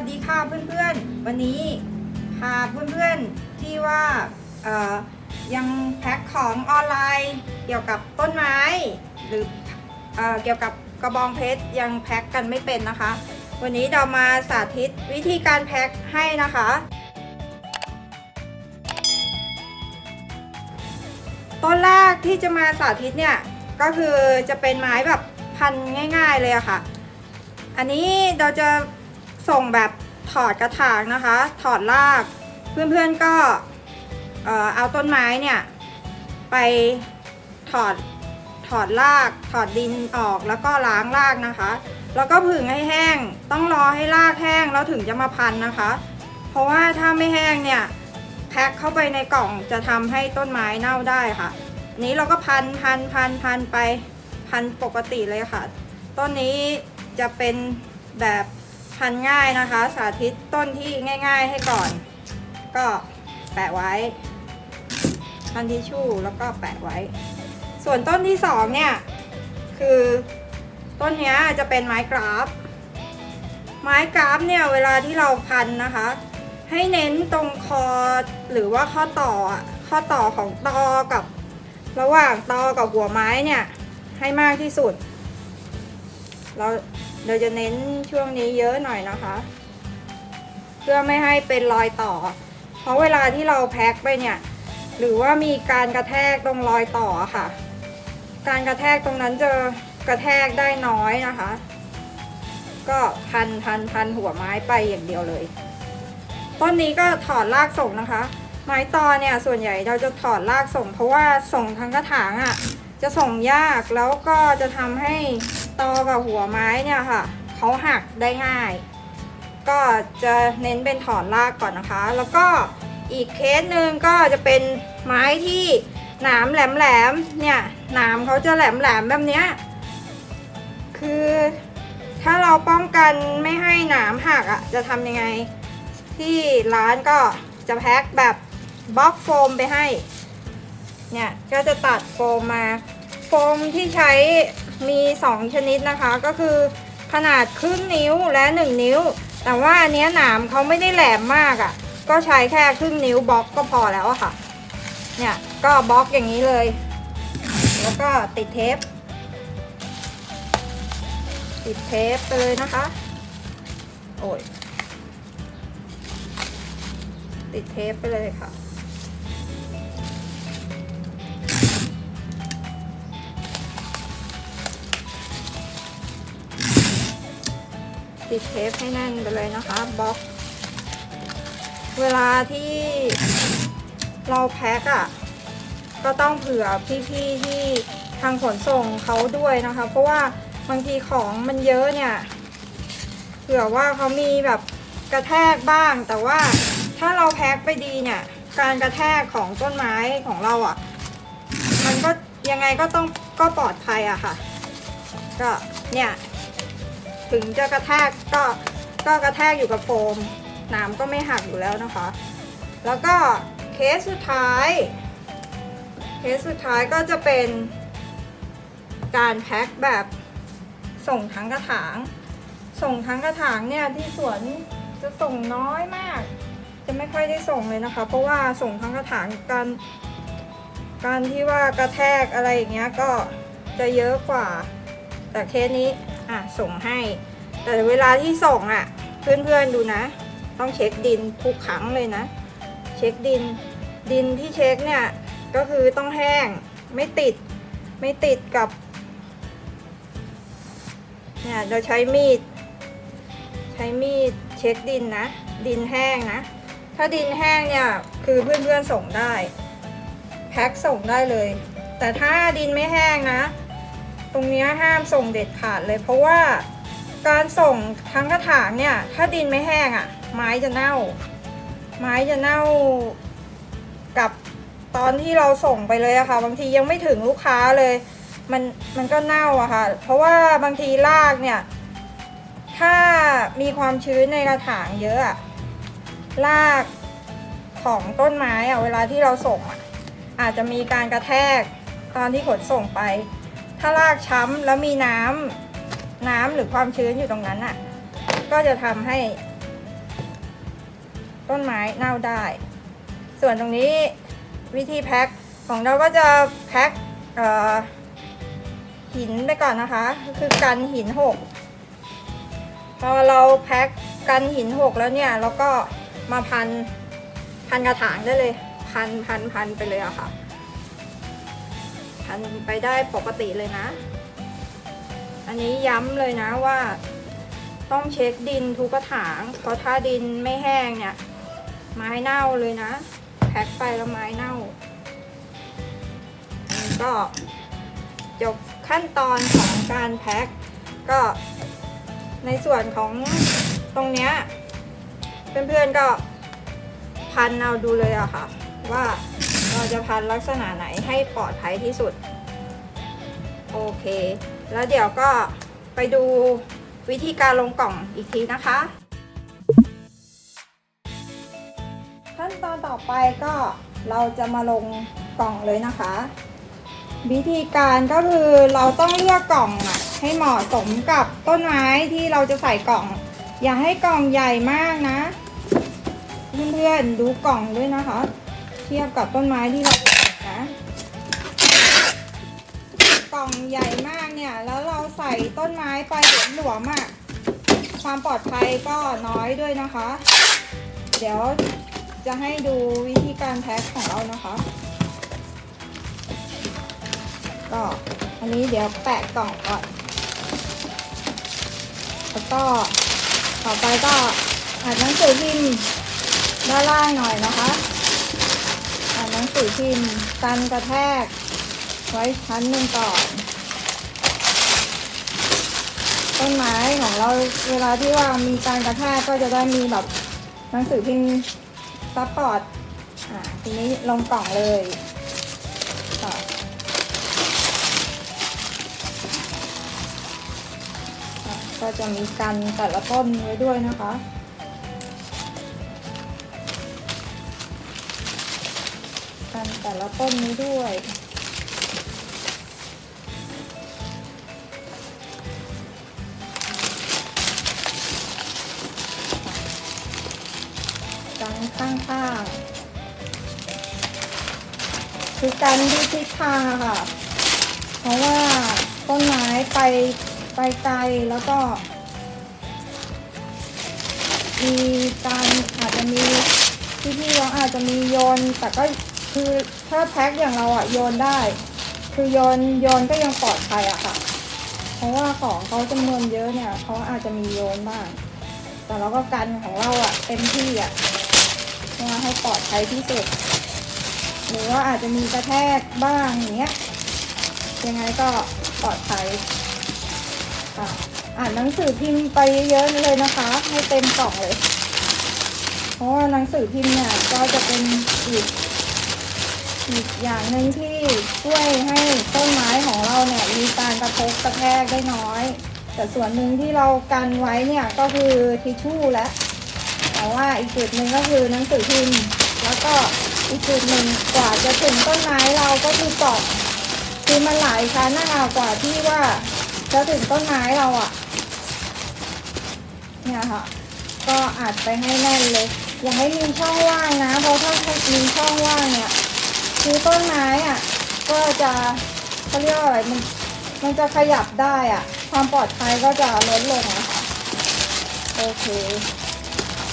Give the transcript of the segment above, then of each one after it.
วัสดีค่ะเพื่อนๆ วันนี้พาเพื่อนๆที่ว่ายังแพ็คของออนไลน์เกี่ยวกับต้นไม้ หรือเอเกี่ยวกับกระบองเพชรยังแพ็คกันไม่เป็นนะคะ วันนี้เรามาสาธิตวิธีการแพ็คให้นะคะ ต้นแรกที่จะมาสาธิตเนี่ยก็คือจะเป็นไม้แบบพันง่าย ๆเลยอะค่ะ อันนี้เราจะ ส่งแบบถอดกระถางนะคะ ถอดราก เพื่อนๆก็เอาต้นไม้เนี่ยไปถอดถอดราก ถอดดินออกแล้วก็ล้างรากนะคะ แล้วก็ผึ่งให้แห้ง ต้องรอให้รากแห้งแล้วถึงจะมาพันนะคะ เพราะว่าถ้าไม่แห้งเนี่ยแพ็คเข้าไปในกล่องจะทำให้ต้นไม้เน่าได้ค่ะนี้เราก็พันพันพันพันไปพันปกติเลยค่ะ ต้นนี้จะเป็นแบบ พันง่ายนะคะ สาธิตต้นที่ง่าย ๆ ให้ก่อน ก็แปะไว้พันทิชชู่แล้วก็แปะไว้ ส่วนต้นที่สองเนี่ย คือต้นนี้จะเป็นไม้กราฟ ไม้กราฟเนี่ยเวลาที่เราพันนะคะ ให้เน้นตรงคอหรือว่าข้อต่อข้อต่อของตอกับ ระหว่างตอกับหัวไม้เนี่ย ให้มากที่สุด เราเราจะเน้นช่วงนี้เยอะหน่อยนะคะ เพื่อไม่ให้เป็นรอยต่อ เพราะเวลาที่เราแพ็คไปเนี่ย หรือว่ามีการกระแทกตรงรอยต่อค่ะ การกระแทกตรงนั้นจะกระแทกได้น้อยนะคะ ก็พันพันพันหัวไม้ไปอย่างเดียวเลย ต้นนี้ก็ถอดรากส่งนะคะ ไม้ตอเนี่ยส่วนใหญ่เราจะถอดรากส่ง เพราะว่าส่งทางกระถางอะ่ะ จะส่งยากแล้วก็จะทำให้ตอกับหัวไม้เนี่ยค่ะเขาหักได้ง่าย ก็จะเน้นเป็นถอนรากก่อนนะคะ แล้วก็อีกเคสหนึ่งก็จะเป็นไม้ที่หนามแหลมๆเนี่ยหนามเขาจะแหลมๆแบบเนี้ยคือถ้าเราป้องกันไม่ให้หนามหักอะ่ะจะทำยังไง ที่ร้านก็จะแพ็คแบบบล็อกโฟมไปให้ เนี่ย ก็จะตัดโฟมมา โฟมที่ใช้มี 2 ชนิดนะคะ ก็คือขนาดครึ่งนิ้วและ 1 นิ้ว แต่ว่าอันนี้หนามเขาไม่ได้แหลมมากอะ่ะ ก็ใช้แค่ครึ่งนิ้วบล็อกก็พอแล้วค่ะ เนี่ยก็บล็อกอย่างนี้เลย แล้วก็ติดเทป ติดเทปไปเลยนะคะ โอ้ยติดเทปไปเลยค่ะ ติดเทปให้แน่นไปเลยนะคะบล็อก เวลาที่เราแพ็คอะ่ะ ก็ต้องเผื่อพี่ๆที่ทางขนส่งเขาด้วยนะคะ เพราะว่าบางทีของมันเยอะเนี่ย เผื่อว่าเขามีแบบกระแทกบ้าง แต่ว่าถ้าเราแพ็คไปดีเนี่ย การกระแทกของต้นไม้ของเราอะ่ะ มันก็ยังไงก็ต้องก็ปลอดภัยอะค่ะ ก็เนี่ย ถึงจะกระแทกก็ก็กระแทกอยู่กับโฟมหนามก็ไม่หักอยู่แล้วนะคะ แล้วก็เคสสุดท้าย เคสสุดท้ายก็จะเป็นการแพ็คแบบส่งทั้งกระถาง ส่งทั้งกระถางเนี่ยที่สวนจะส่งน้อยมาก จะไม่ค่อยได้ส่งเลยนะคะ เพราะว่าส่งทั้งกระถางการการที่ว่ากระแทกอะไรอย่างเงี้ยก็จะเยอะกว่า แต่เคสนี้อะส่งให้ แต่เวลาที่ส่งอะ เพื่อนๆดูนะ ต้องเช็คดินทุกครั้งเลยนะ เช็คดินดินที่เช็คเนี่ยก็คือต้องแห้งไม่ติดไม่ติดกับเนี่ยเราใช้มีด ใช้มีดเช็คดินนะ ดินแห้งนะ ถ้าดินแห้งเนี่ยคือเพื่อนๆส่งได้ แพ็คส่งได้เลย แต่ถ้าดินไม่แห้งนะ ตรงนี้ห้ามส่งเด็ดขาดเลยเพราะว่าการส่งทั้งกระถางเนี่ย ถ้าดินไม่แห้งอะ่ะ ไม้จะเน่า ไม้จะเน่ากับตอนที่เราส่งไปเลยอะค่ะ บางทียังไม่ถึงลูกค้าเลย มันมันก็เน่าอะค่ะ เพราะว่าบางทีรากเนี่ย ถ้ามีความชื้นในกระถางเยอะอะรากของต้นไม้อะเวลาที่เราส่งอะอาจจะมีการกระแทกตอนที่ขนส่งไป ถ้ารากช้ำแล้วมีน้ำน้ำหรือความชื้นอยู่ตรงนั้นอะ ก็จะทำให้ ต้นไม้เน่าได้ ส่วนตรงนี้วิธีแพ็คของเราก็จะแพ็คหินไปก่อนนะคะ คือกันหินหกพอเราแพ็คกันหินหกแล้วเนี่ยเราก็มาพันพันกระถางได้เลย พันพันพันไปเลยอะค่ะ พันไปได้ปกติเลยนะ อันนี้ย้ำเลยนะว่า ต้องเช็คดินทุกกระถาง เพราะถ้าดินไม่แห้งเนี่ย ไม้เน่าเลยนะ แพ็คไปแล้วไม้เน่าก็จบขั้นตอนของการแพ็คก็ในส่วนของตรงเนี้ยเพื่อนๆก็พันเอาดูเลยอะค่ะ ว่า เราจะพันลักษณะไหนให้ปลอดภัยที่สุด โอเค แล้วเดี๋ยวก็ไปดูวิธีการลงกล่องอีกทีนะคะ ขั้นตอนต่อไปก็เราจะมาลงกล่องเลยนะคะ วิธีการก็คือเราต้องเลือกกล่องอะให้เหมาะสมกับต้นไม้ที่เราจะใส่กล่อง อย่าให้กล่องใหญ่มากนะ เพื่อนๆดูกล่องด้วยนะคะ เทียบกับต้นไม้ที่เราจะใส่นะกล่องใหญ่มากเนี่ย แล้วเราใส่ต้นไม้ไปหลวมๆอะความปลอดภัยก็น้อยด้วยนะคะ เดี๋ยวจะให้ดูวิธีการแพ็คของเรานะคะ ก็อันนี้เดี๋ยวแปะกล่องก่อน แล้วก็ต่อไปก็อ่านหนังสือพิมพ์ด้านล่างหน่อยนะคะ นหนังสือพิมพ์กันกระแทก ไว้ชั้นหนึ่งก่อน ต้นไม้ของเราเวลาที่ว่ามีการกระแทกก็จะได้มีแบบหนังสือพิมพ์ซัพพอร์ตอ่าทีนี้ลงกล่องเลยค่อก็จะมีกันแต่ละต้นไว้ด้วยนะคะันแต่ละต้นนี้ด้วยกันข้างๆ คือกันดูทิศทางอะค่ะ เพราะว่าต้นไม้ไปไปไกลแล้วก็ มีการอาจจะมีที่พี่เราอาจจะมีโยนแต่ก็ คือถ้าแพ็คอย่างเราอะโยนได้ คือโยนโยนก็ยังปลอดภัยอะค่ะ เพราะว่าของเขาจำนวนเยอะเนี่ยเขาอาจจะมีโยนบ้าง แต่เราก็กันของเราอะเต็มที่อะเพื่อให้ปลอดภัยที่สุด หรือว่าอาจจะมีกระแทกบ้างอย่างเงี้ย ยังไงก็ปลอดภัยค่ะอ่านหนังสือพิมพ์ไปเยอะๆเลยนะคะ ให้เต็มกล่องเลย เพราะว่าหนังสือพิมพ์เนี่ยก็จะเป็นอีก อีกอย่างหนึ่งที่ช่วยให้ต้นไม้ของเราเนี่ยมีการกระทบกระแทกได้น้อย แต่ส่วนหนึ่งที่เรากันไว้เนี่ยก็คือทิชชู่และแต่ว่าอีกจุดหนึ่งก็คือหนังสือพิมพ์แล้วก็อีกจุดหนึ่งกว่าจะถึงต้นไม้เราก็คือกล่องคือมันหลายชั้นนะคะกว่าที่ว่าจะถึงต้นไม้เราอะ่ะเนี่ยค่ะ ก็อัดไปให้แน่นเลย อย่าให้มีช่องว่างนะ เพราะถ้ามีช่องว่างเนี่ย คือต้นไม้อะก็จะเขาเรียกว่าอะไรมันมันจะขยับได้อะ ความปลอดภัยก็จะลดลงนะคะโอเค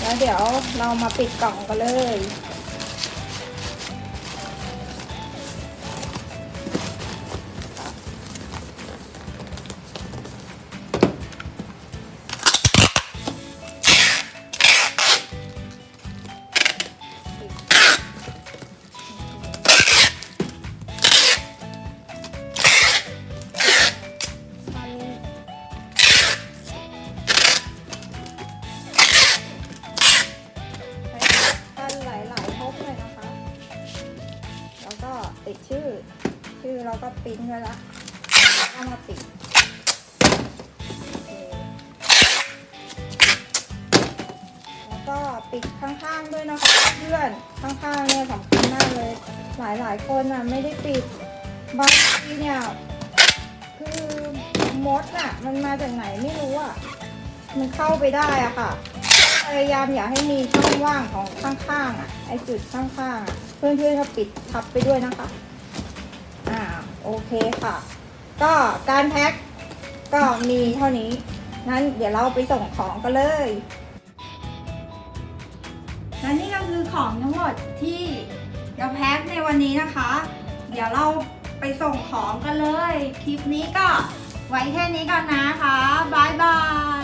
แล้วเดี๋ยวเรามาปิดกล่องกันเลย ติดชื่อ ชื่อเราก็ปิ้นไว้ละเอามาติดแล้วก็ปิดข้างๆด้วยนะคะเพื่อนข้างๆเนี่ยสำคัญมากเลย หลายๆคนอะไม่ได้ปิดบางทีเนี่ยคือมดอะ มันมาจากไหนไม่รู้อะมันเข้าไปได้อะค่ะพยายามอย่าให้มีช่องว่างของข้างๆอะไอจุดข้างๆอะ เพื่อนๆก็ปิดทับไปด้วยนะคะอ่าโอเคค่ะ ก็การแพ็คก็มีเท่านี้งั้นเดี๋ยวเราไปส่งของกันเลยและนี่ก็คือของทั้งหมดที่เราแพ็คในวันนี้นะคะ เดี๋ยวเราไปส่งของกันเลย คลิปนี้ก็ไว้แค่นี้ก่อนนะคะ บ๊ายบาย